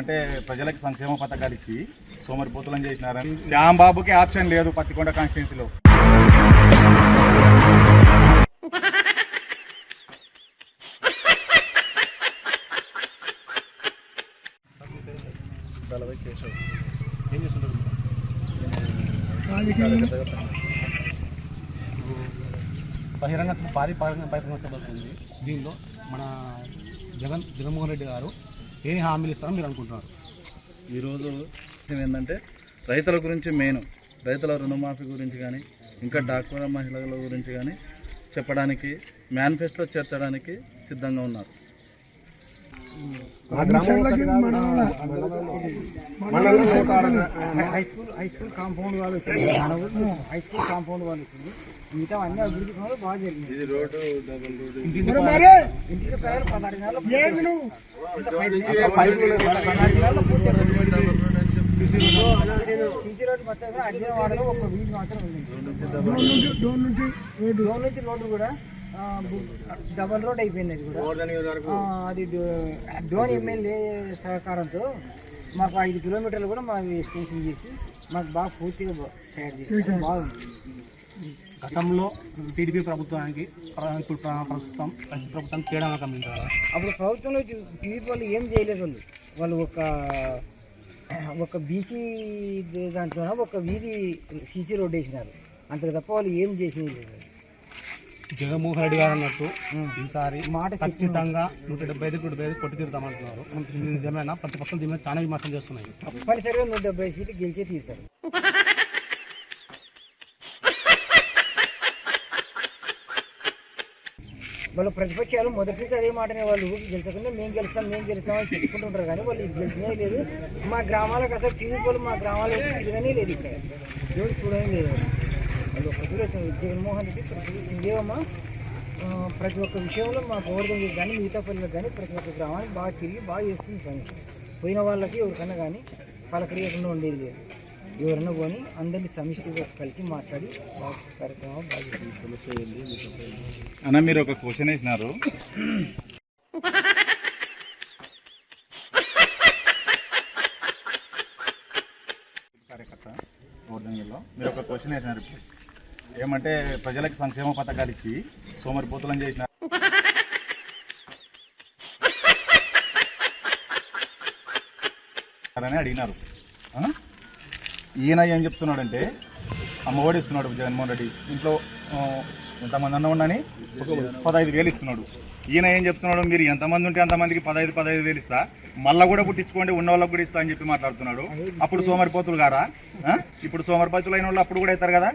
అంటే ప్రజలకు సంక్షేమ పథకాలు ఇచ్చి సోమరిపోతులను చేసినారని. శ్యామ్ బాబుకి ఆప్షన్ లేదు పత్తికొండ కాన్స్టిట్యున్సీలో బహిరంగ భారీ బహిరంగ బహిరంగ సభ ఉంది. దీనిలో మన జగన్ జగన్మోహన్ రెడ్డి గారు ఏ హామీలు ఇస్తారో మీరు అనుకుంటున్నారు? ఈరోజు విషయం ఏంటంటే రైతుల గురించి మెయిన్ రైతుల రుణమాఫీ గురించి కానీ ఇంకా డాక్రా మహిళల గురించి కానీ చెప్పడానికి మేనిఫెస్టో చేర్చడానికి సిద్ధంగా ఉన్నారు. High school high school compound వాళ్ళు వచ్చింది మన ఊరు హై స్కూల్ కాంపౌండ్ వాళ్ళు వచ్చింది. మిగతా అన్ని అభివృద్ధి పనులు బాగా జరిగింది ఇంటికి పదహారు పదహారు. సీసీ రోడ్డు మొత్తం వాడలో ఒక వీధి మాత్రం ఉంది. డోన్ నుంచి రోడ్డు కూడా డబల్ రోడ్ అయిపోయింది అది కూడా. అది డోన్ ఎమ్మెల్యే సహకారంతో మాకు ఐదు కిలోమీటర్లు కూడా మా స్టేషన్ చేసి మాకు బాగా పూర్తిగా తయారు చేసి బాగుంది. గతంలో టీడీపీ ప్రభుత్వానికి ఇప్పుడు ప్రస్తుతం ప్రతి ప్రభుత్వం తేడా గమనించారా? అప్పుడు ప్రభుత్వంలో టీవీ వాళ్ళు ఏం చేయలేదు వాళ్ళు. వాళ్ళు ఒక ఒక బీసీ దాంట్లో ఒక వీధి సీసీ రోడ్ వేసినారు. అంతకు తప్ప వాళ్ళు ఏం చేసినది లేదు. జగన్మోహన్ రెడ్డి గారు అన్నట్టు ఈసారి మాట ఖచ్చితంగా నూట డెబ్బై ఐదు నూట ఐదు కొట్టి తీరుతామంటున్నారు నిజమేనా? ప్రతిపక్షం దీని మీద చాలా విమర్శలు చేస్తున్నాయి. తప్పనిసరిగా నూట డెబ్బై సీట్లు గెలిచే తీరుతారు. వాళ్ళు ప్రతిపక్షాలు మొదటి నుంచి అదే మాటనే వాళ్ళు ఊరికి గెలిచకుండా మేము గెలుస్తాం మేము గెలుస్తాం అని చెప్పుకుంటుంటారు కానీ వాళ్ళు గెలిచినే లేదు. మా గ్రామాలకు అసలు టీవీ వాళ్ళు మా గ్రామాలకు తిరగనే లేదు ఇక్కడ. ఎవరు చూడనే లేదు ఒక దూరం జగన్మోహన్ రెడ్డి ప్రతి సింగేవమ్మ ప్రతి ఒక్క విషయంలో మా గోవర్ధన్ కానీ మిగతా పనులకు కానీ ప్రతి ఒక్క గ్రామానికి బాగా తిరిగి బాగా చేస్తుంది పని. పోయిన వాళ్ళకి ఎవరికన్నా కానీ పలకరియకుండా ఉండేది. లేదు ఎవరన్నా పోని అందరినీ సమిష్టిగా కలిసి మాట్లాడి బాగా కార్యక్రమం బాగా చేస్తుంది అన్న మీరు ఒక క్వశ్చన్ వేసినారు. కార్యకర్త గోవర్ధన్గిరిలో మీరు ఒక క్వశ్చన్ వేసినారు. ఇప్పుడు ఏమంటే ప్రజలకు సంక్షేమ పథకాలు ఇచ్చి సోమరిపోతులను చేసిన అని అడిగినారు. ఆ? ఈయన ఏం చెప్తున్నాడంటే అమ్మఒడి ఇస్తున్నాడు జగన్మోహన్ రెడ్డి. ఇంట్లో ఎంతమంది అన్న ఉండని పదహైదు వేలు ఇస్తున్నాడు. ఈయన ఏం చెప్తున్నాడు మీరు? ఎంతమంది ఉంటే అంతమందికి పదహైదు పదహైదు వేలు ఇస్తా. మళ్ళా కూడా పుట్టించుకోండి ఉన్న వాళ్ళకి కూడా ఇస్తా అని చెప్పి మాట్లాడుతున్నాడు. అప్పుడు సోమరిపోతులు గారా? ఆ? ఇప్పుడు సోమరిపోతులు అయిన వాళ్ళు అప్పుడు కూడా అవుతారు కదా?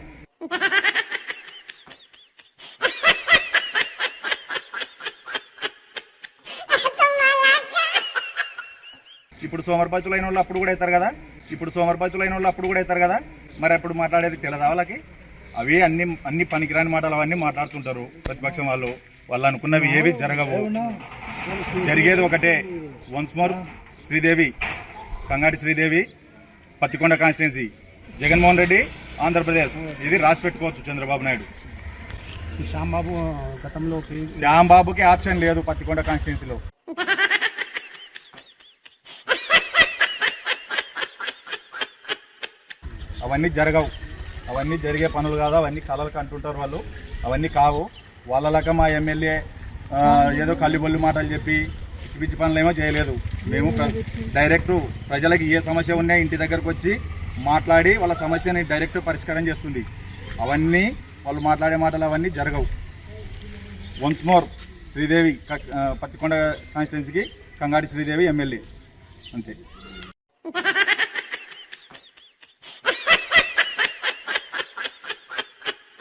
ఇప్పుడు సోమరిపోతులు అయిన వాళ్ళు అప్పుడు కూడా అవుతారు కదా? ఇప్పుడు సోమరిపోతులు అయిన వాళ్ళు అప్పుడు కూడా అవుతారు కదా? మరి అప్పుడు మాట్లాడేది తెలదా వాళ్ళకి? అవి అన్ని అన్ని పనికిరాని మాటలు అవన్నీ మాట్లాడుతుంటారు ప్రతిపక్షం వాళ్ళు. వాళ్ళు అనుకున్నవి ఏవి జరగవు. జరిగేది ఒకటే. Once more Sridevi Kangati Sridevi Pattikonda constituency. Jaganmohan Reddy Andhra Pradesh. ఇది రాసి పెట్టుకోవచ్చు చంద్రబాబు నాయుడు. శ్యాంబాబు గతంలో శ్యామ్ బాబుకి ఆప్షన్ లేదు పత్తికొండ కాన్స్టిట్యున్సీలో. అవన్నీ జరగవు. అవన్నీ జరిగే పనులు కాదు అవన్నీ కళలకు అంటుంటారు వాళ్ళు. అవన్నీ కావు. వాళ్ళలాగా మా ఎమ్మెల్యే ఏదో కల్లిబొల్లి మాటలు చెప్పి పిచ్చి పనులు ఏమో చేయలేదు. మేము డైరెక్ట్ ప్రజలకు ఏ సమస్య ఉన్నా ఇంటి దగ్గరకు వచ్చి మాట్లాడి వాళ్ళ సమస్యని డైరెక్ట్ పరిష్కారం చేస్తుంది. అవన్నీ వాళ్ళు మాట్లాడే మాటలు అవన్నీ జరగవు. వన్స్ మోర్ శ్రీదేవి పత్తికొండ కాన్స్టిట్యున్సీకి కంగాడి శ్రీదేవి ఎమ్మెల్యే. అంతే.